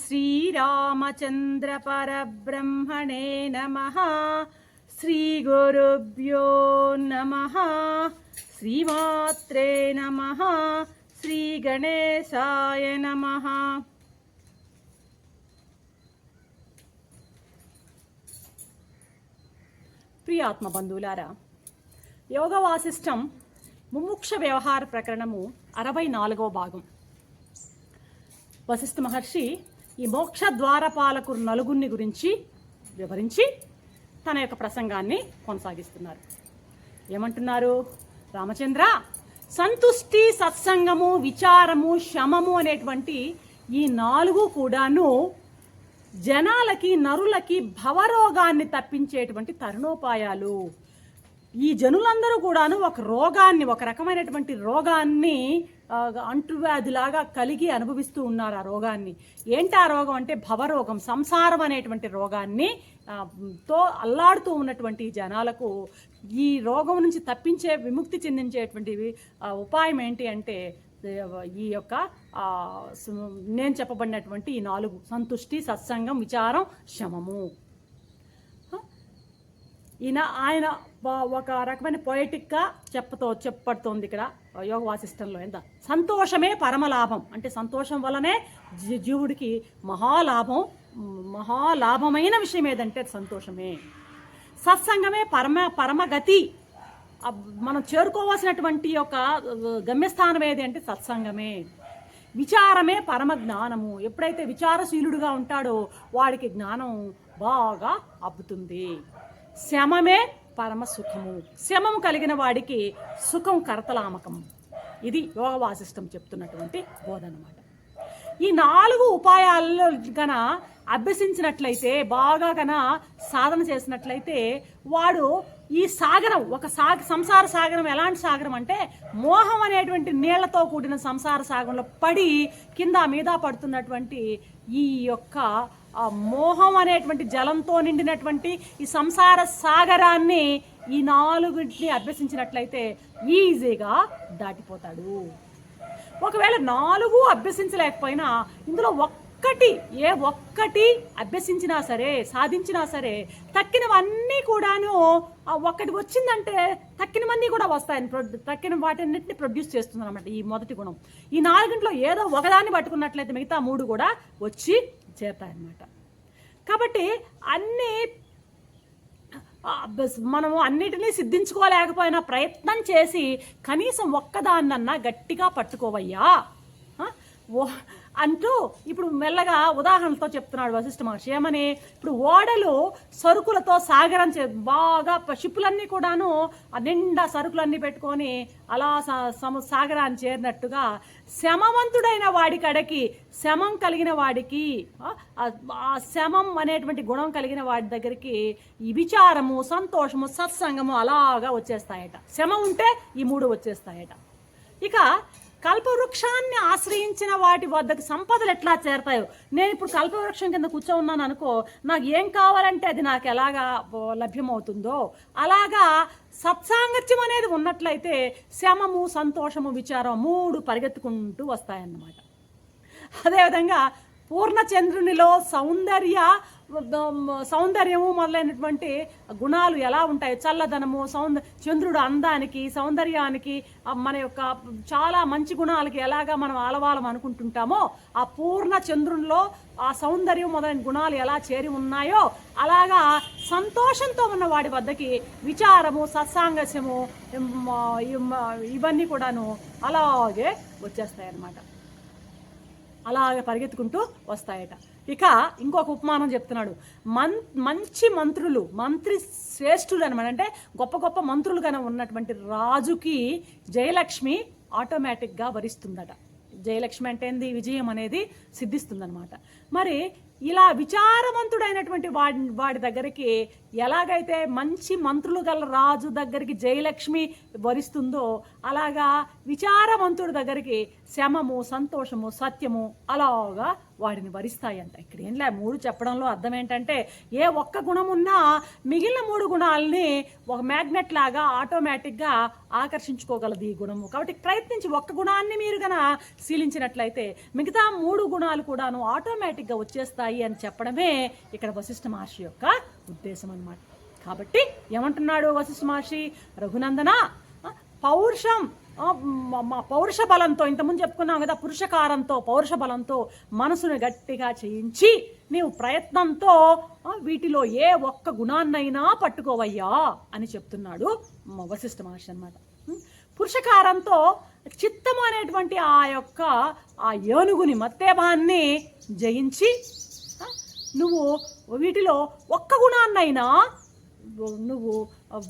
श्रीरामचन्द्रपरब्रह्मणे नमः श्रीगुरुभ्यो नमः श्रीमात्रे नमः श्रीगणेशाय नमः ప్రియాత్మ బంధువులారా యోగ వాసిష్టం ముముక్ష వ్యవహార ప్రకరణము అరవై నాలుగవ భాగం వశిష్ఠ మహర్షి ఈ మోక్ష ద్వారపాలకు నలుగురిని గురించి వివరించి తన యొక్క ప్రసంగాన్ని కొనసాగిస్తున్నారు. ఏమంటున్నారు? రామచంద్ర సంతుష్టి సత్సంగము విచారము శమము అనేటువంటి ఈ నాలుగు కూడాను జనాలకి నరులకి భవరోగాన్ని తప్పించేటువంటి తరుణోపాయాలు. ఈ జనులందరూ కూడాను ఒక రోగాన్ని ఒక రకమైనటువంటి రోగాన్ని అంటువ్యాధిలాగా కలిగి అనుభవిస్తూ ఉన్నారు ఆ రోగాన్ని. ఏంటి ఆ రోగం అంటే భవరోగం సంసారం అనేటువంటి రోగాన్ని తో అల్లాడుతూ ఉన్నటువంటి జనాలకు ఈ రోగం నుంచి తప్పించే విముక్తి చెందించేటువంటి ఉపాయం ఏంటి అంటే ఈ యొక్క నేను చెప్పబడినటువంటి ఈ నాలుగు. సంతుష్టి సత్సంగం విచారం శమము. ఈయన ఆయన ఒక రకమైన పొయటిక్గా చెప్పతో చెప్పడుతోంది ఇక్కడ యోగ వాసిష్టంలో ఎంత? సంతోషమే పరమలాభం. అంటే సంతోషం వల్లనే జీ- జీవుడికి మహాలాభం మహాలాభమైన విషయం ఏదంటే అది సంతోషమే. సత్సంగమే పరమ పరమగతి. అబ్- మనం చేరుకోవాల్సినటువంటి యొక్క గమ్యస్థానం ఏది అంటే సత్సంగమే. విచారమే పరమ జ్ఞానము ఎప్పుడైతే విచారశీలుడుగా ఉంటాడో వాడికి జ్ఞానం బాగా అబ్బుతుంది. శమమే పరమ సుఖము శమము కలిగిన వాడికి సుఖం కరతలామకం ఇది యోగ వాసిష్టం చెప్తున్నటువంటి బోధ అనమాట ఈ నాలుగు ఉపాయాల్లో గన అభ్యసించినట్లయితే బాగా గన సాధన చేసినట్లయితే వాడు ఈ సాగరం ఒక సాగ సంసార సాగరం ఎలాంటి సాగరం అంటే మోహం అనేటువంటి నీళ్ళతో కూడిన సంసార సాగరంలో పడి కింద మీద పడుతున్నటువంటి ఈ యొక్క మోహం అనేటువంటి జలంతో నిండినటువంటి ఈ సంసార సాగరాన్ని ఈ నాలుగుని అభ్యసించినట్లయితే ఈజీగా దాటిపోతాడు. ఒకవేళ నాలుగు అభ్యసించలేకపోయినా ఇందులో ఒక్కటి ఏ ఒక్కటి అభ్యసించినా సరే సాధించినా సరే తక్కినవన్నీ కూడాను ఒక్కటి వచ్చిందంటే తక్కినవన్నీ కూడా వస్తాయని ప్రొ- తక్కిన వాటన్నిటిని ప్రొడ్యూస్ చేస్తుంది అనమాట ఈ మొదటి గుణం. ఈ నాలుగింట్లో ఏదో ఒకదాన్ని పట్టుకున్నట్లయితే మిగతా మూడు కూడా వచ్చి చేరుతాయన్నమాట కాబట్టి అన్నీ మనము అన్నిటినీ సిద్ధించుకోలేకపోయినా ప్రయత్నం చేసి కనీసం ఒక్కదాన్నన్నా గట్టిగా పట్టుకోవయ్యా. ఓ అంటూ ఇప్పుడు మెల్లగా ఉదాహరణలతో చెప్తున్నాడు వశిష్ఠ మహర్షి. ఏమని? ఇప్పుడు ఓడలు సరుకులతో సాగరం చే బాగా షిప్పులన్నీ కూడాను ఆ నిండా సరుకులన్నీ పెట్టుకొని అలా స- సము సాగరాన్ని చేరినట్టుగా శమవంతుడైన వాడి కడకి శమం కలిగిన వాడికి ఆ శమం అనేటువంటి గుణం కలిగిన వాడి దగ్గరికి ఈ విచారము సంతోషము సత్సంగము అలాగా వచ్చేస్తాయట. శమ ఉంటే ఈ మూడు వచ్చేస్తాయట. ఇక కల్పవృక్షాన్ని ఆశ్రయించిన వాటి వద్దకు సంపదలు ఎట్లా చేరతాయో? నేను ఇప్పుడు కల్పవృక్షం కింద కూర్చో ఉన్నాను అనుకో నాకు ఏం కావాలంటే అది నాకు ఎలాగా లభ్యమవుతుందో? అలాగా సత్సాంగత్యం అనేది ఉన్నట్లయితే శమము సంతోషము విచారం మూడు పరిగెత్తుకుంటూ వస్తాయన్నమాట. అదేవిధంగా పూర్ణచంద్రునిలో సౌందర్య సౌందర్యము మొదలైనటువంటి గుణాలు ఎలా ఉంటాయి? చల్లదనము సౌంద చంద్రుడు అందానికి సౌందర్యానికి మన యొక్క చాలా మంచి గుణాలకి ఎలాగా మనం ఆలవాలం అనుకుంటుంటామో ఆ పూర్ణ చంద్రునిలో ఆ సౌందర్యం మొదలైన గుణాలు ఎలా చేరి ఉన్నాయో అలాగా సంతోషంతో ఉన్న వాడి వద్దకి విచారము సత్సాంగస్యము ఇవన్నీ కూడాను అలాగే వచ్చేస్తాయి అన్నమాట అలాగే పరిగెత్తుకుంటూ వస్తాయట. ఇక ఇంకొక ఉపమానం చెప్తున్నాడు. మన్ మంచి మంత్రులు మంత్రి శ్రేష్ఠులు అనమాట. అంటే గొప్ప గొప్ప మంత్రులు ఉన్నటువంటి రాజుకి జయలక్ష్మి ఆటోమేటిక్గా వరిస్తుందట. జయలక్ష్మి అంటే ఏంది? విజయం అనేది సిద్ధిస్తుందనమాట మరి ఇలా విచారవంతుడైనటువంటి వాడి వాడి దగ్గరికి ఎలాగైతే మంచి మంత్రులు గల రాజు దగ్గరికి జయలక్ష్మి వరిస్తుందో అలాగా విచారవంతుడి దగ్గరికి శమము సంతోషము సత్యము అలాగా వాడిని వరిస్తాయంట. ఇక్కడ ఏం లే మూడు చెప్పడంలో అర్థం ఏంటంటే ఏ ఒక్క గుణం ఉన్నా మిగిలిన మూడు గుణాలని ఒక మ్యాగ్నెట్ లాగా ఆటోమేటిక్గా ఆకర్షించుకోగలదు ఈ గుణము. కాబట్టి ప్రయత్నించి ఒక్క గుణాన్ని మీరు గన శీలించినట్లయితే మిగతా మూడు గుణాలు కూడాను ఆటోమేటిక్గా వచ్చేస్తాయి అని చెప్పడమే ఇక్కడ వశిష్ఠ మహర్షి యొక్క ఉద్దేశం అనమాట కాబట్టి ఏమంటున్నాడు వశిష్ఠ మహర్షి? రఘునందన? పౌరుషం. పౌరుష బలంతో ఇంతకుముందు చెప్పుకున్నాం కదా పురుషకారంతో పౌరుష బలంతో మనసును గట్టిగా చేయించి నీవు ప్రయత్నంతో వీటిలో ఏ ఒక్క గుణాన్నైనా పట్టుకోవయ్యా అని చెప్తున్నాడు వశిష్ఠ మహర్షి అనమాట పురుషకారంతో చిత్తము అనేటువంటి ఆ యొక్క ఆ ఏనుగుని మత్తేభాన్ని జయించి నువ్వు వీటిలో ఒక్క గుణాన్నైనా నువ్వు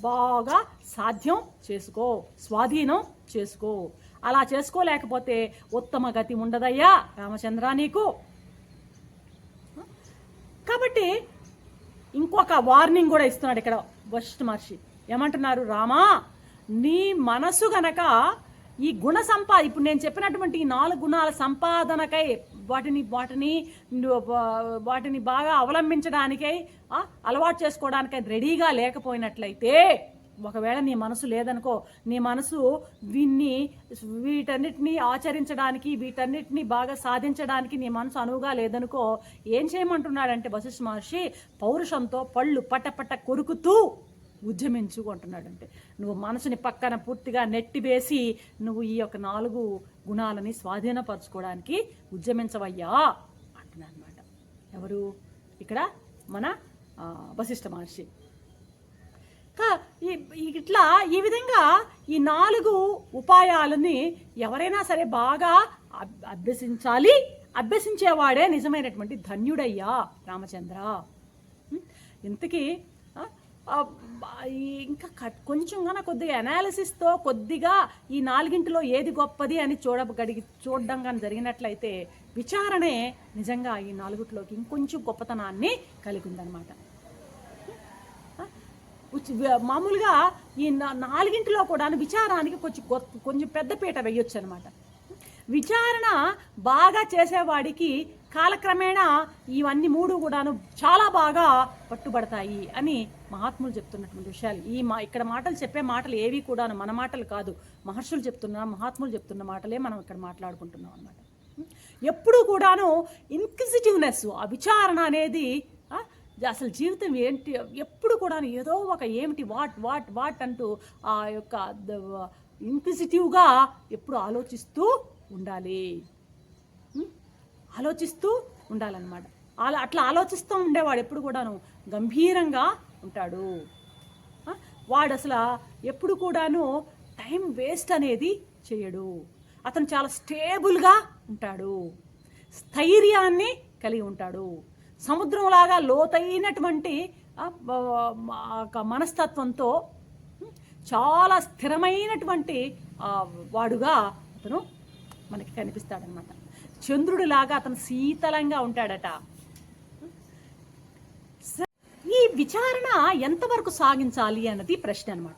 బాగా సాధ్యం చేసుకో స్వాధీనం చేసుకో. అలా చేసుకోలేకపోతే ఉత్తమ గతి ఉండదయ్యా రామచంద్ర నీకు. కాబట్టి ఇంకొక వార్నింగ్ కూడా ఇస్తున్నాడు ఇక్కడ వశిష్ఠ మహర్షి. ఏమంటున్నారు? రామా నీ మనసు గనక ఈ గుణ సంపా ఇప్పుడు నేను చెప్పినటువంటి ఈ నాలుగు గుణాల సంపాదనకై వాటిని వాటిని వాటిని బాగా అవలంబించడానికై అలవాటు చేసుకోవడానికై రెడీగా లేకపోయినట్లయితే ఒకవేళ నీ మనసు లేదనుకో నీ మనసు వీన్ని వీటన్నిటిని ఆచరించడానికి వీటన్నిటిని బాగా సాధించడానికి నీ మనసు అనువుగా లేదనుకో ఏం చేయమంటున్నాడంటే వశిష్ఠ మహర్షి పౌరుషంతో పళ్ళు పట్టపట్ట కొరుకుతూ ఉద్యమించుకుంటున్నాడు అంటే నువ్వు మనసుని పక్కన పూర్తిగా నెట్టివేసి నువ్వు ఈ యొక్క నాలుగు గుణాలని స్వాధీనపరచుకోవడానికి ఉద్యమించవయ్యా అంటున్నాడు అనమాట ఎవరు? ఇక్కడ మన వశిష్ఠ మహర్షి. ఈ- ఇట్లా ఈ విధంగా ఈ నాలుగు ఉపాయాలని ఎవరైనా సరే బాగా అబ్- అభ్యసించాలి. అభ్యసించేవాడే నిజమైనటువంటి ధన్యుడయ్యా రామచంద్ర. ఇంతకీ ఇంకా కొంచెంగా కొంచెం కొద్దిగా అనాలిసిస్తో కొద్దిగా ఈ నాలుగింటిలో ఏది గొప్పది అని చూడగడిగి చూడడం కానీ జరిగినట్లయితే విచారణే నిజంగా ఈ నాలుగుట్లోకి ఇంకొంచెం గొప్పతనాన్ని కలిగి ఉందన్నమాట మామూలుగా ఈ నాలుగింటిలో కూడా విచారానికి కొంచెం కొంచెం పెద్ద పీట వేయొచ్చు అనమాట విచారణ బాగా చేసేవాడికి కాలక్రమేణా ఇవన్నీ మూడు కూడాను చాలా బాగా పట్టుబడతాయి అని మహాత్ములు చెప్తున్నటువంటి విషయాలు. ఈ మా ఇక్కడ మాటలు చెప్పే మాటలు ఏవి కూడాను మన మాటలు కాదు. మహర్షులు చెప్తున్న మహాత్ములు చెప్తున్న మాటలే మనం ఇక్కడ మాట్లాడుకుంటున్నాం అనమాట ఎప్పుడూ కూడాను ఇన్క్విజిటివ్నెస్ ఆ విచారణ అనేది అసలు జీవితం ఏంటి ఎప్పుడు కూడా ఏదో ఒక ఏమిటి వాట్ వాట్ వాట్ అంటూ ఆ యొక్క ఇన్క్విజిటివ్గా ఎప్పుడు ఆలోచిస్తూ ఉండాలి. ఆలోచిస్తూ ఉండాలన్నమాట. అలా అట్లా ఆలోచిస్తూ ఉండేవాడు ఎప్పుడు కూడాను. గంభీరంగా ఉంటాడు. వాడు అసలు ఎప్పుడు కూడాను టైం వేస్ట్ అనేది చేయడు అతను చాలా స్టేబుల్గా ఉంటాడు. స్థైర్యాన్ని కలిగి ఉంటాడు. సముద్రంలాగా లోతైనటువంటి ఒక మనస్తత్వంతో చాలా స్థిరమైనటువంటి వాడుగా అతను మనకి కనిపిస్తాడనమాట చంద్రుడిలాగా అతను శీతలంగా ఉంటాడట. స- ఈ విచారణ ఎంతవరకు సాగించాలి అన్నది ప్రశ్న అనమాట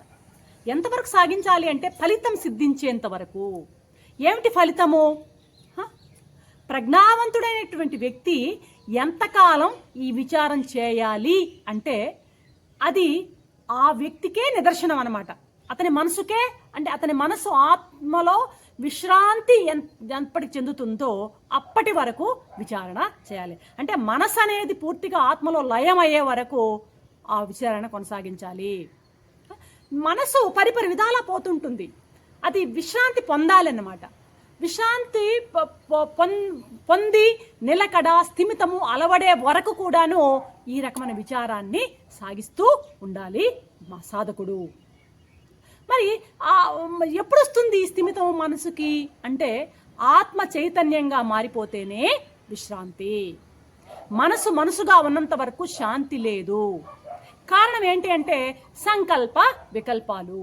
ఎంతవరకు సాగించాలి అంటే ఫలితం సిద్ధించేంత వరకు. ఏమిటి ఫలితము? ప్రజ్ఞావంతుడైనటువంటి వ్యక్తి ఎంతకాలం ఈ విచారం చేయాలి అంటే అది ఆ వ్యక్తికే నిదర్శనం అనమాట అతని మనసుకే అంటే అతని మనసు ఆత్మలో విశ్రాంతి ఎన్- చెందుతుందో అప్పటి వరకు విచారణ చేయాలి. అంటే మనసు అనేది పూర్తిగా ఆత్మలో లయం అయ్యే వరకు ఆ విచారణ కొనసాగించాలి. మనసు పరిపరి విధాలా పోతుంటుంది. అది విశ్రాంతి పొందాలన్నమాట. విశ్రాంతి పొ- పొంది నిలకడ స్థిమితము అలవడే వరకు కూడాను ఈ రకమైన విచారాన్ని సాగిస్తూ ఉండాలి మా సాధకుడు. మరి ఎప్పుడు వస్తుంది ఈ స్థిమితం మనసుకి? అంటే ఆత్మ చైతన్యంగా మారిపోతేనే విశ్రాంతి. మనసు మనసుగా ఉన్నంత వరకు శాంతి లేదు. కారణం ఏంటి అంటే సంకల్ప వికల్పాలు.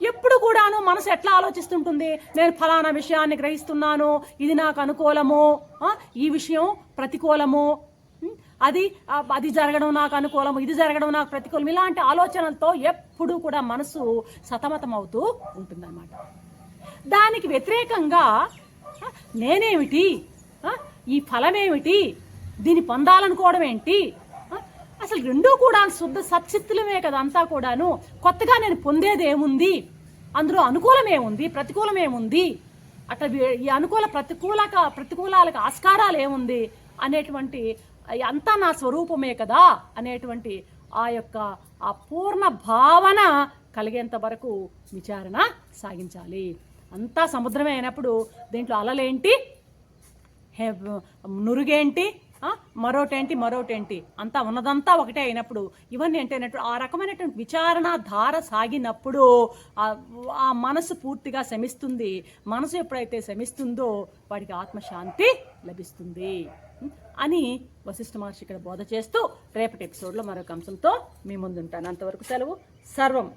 ఎప్పుడు కూడాను మనసు ఎట్లా ఆలోచిస్తుంటుంది? నేను ఫలానా విషయాన్ని గ్రహిస్తున్నాను ఇది నాకు అనుకూలము ఈ విషయం ప్రతికూలము అది అది జరగడం నాకు అనుకూలం ఇది జరగడం నాకు ప్రతికూలం ఇలాంటి ఆలోచనలతో ఎప్పుడూ కూడా మనసు సతమతం అవుతూ ఉంటుందన్నమాట. దానికి వ్యతిరేకంగా నేనేమిటి? ఈ ఫలమేమిటి? దీన్ని పొందాలనుకోవడం ఏంటి? అసలు రెండూ కూడా శుద్ధ సత్చిత్తులమే కదా అంతా కూడాను. కొత్తగా నేను పొందేది ఏముంది? అందులో అనుకూలమేముంది ప్రతికూలమేముంది అట్లా ఈ అనుకూల ప్రతికూలక ప్రతికూలాలకు ఆస్కారాలు ఏముంది? అనేటువంటి అంతా నా స్వరూపమే కదా అనేటువంటి ఆ యొక్క ఆ పూర్ణ భావన కలిగేంత వరకు విచారణ సాగించాలి. అంతా సముద్రమే అయినప్పుడు దీంట్లో అలలేంటి? హే నురుగేంటి? మరోటేంటి మరోటేంటి? అంతా ఉన్నదంతా ఒకటే అయినప్పుడు ఇవన్నీ అంటే ఆ రకమైనటువంటి విచారణ ధార సాగినప్పుడు ఆ ఆ మనసు పూర్తిగా శమిస్తుంది. మనసు ఎప్పుడైతే శమిస్తుందో వాడికి ఆత్మశాంతి లభిస్తుంది. అని వశిష్ఠ మహర్షి ఇక్కడ బోధ చేస్తూ రేపటి ఎపిసోడ్లో మరొక అంశంతో మీ ముందుంటాను. అంతవరకు సెలవు. సర్వం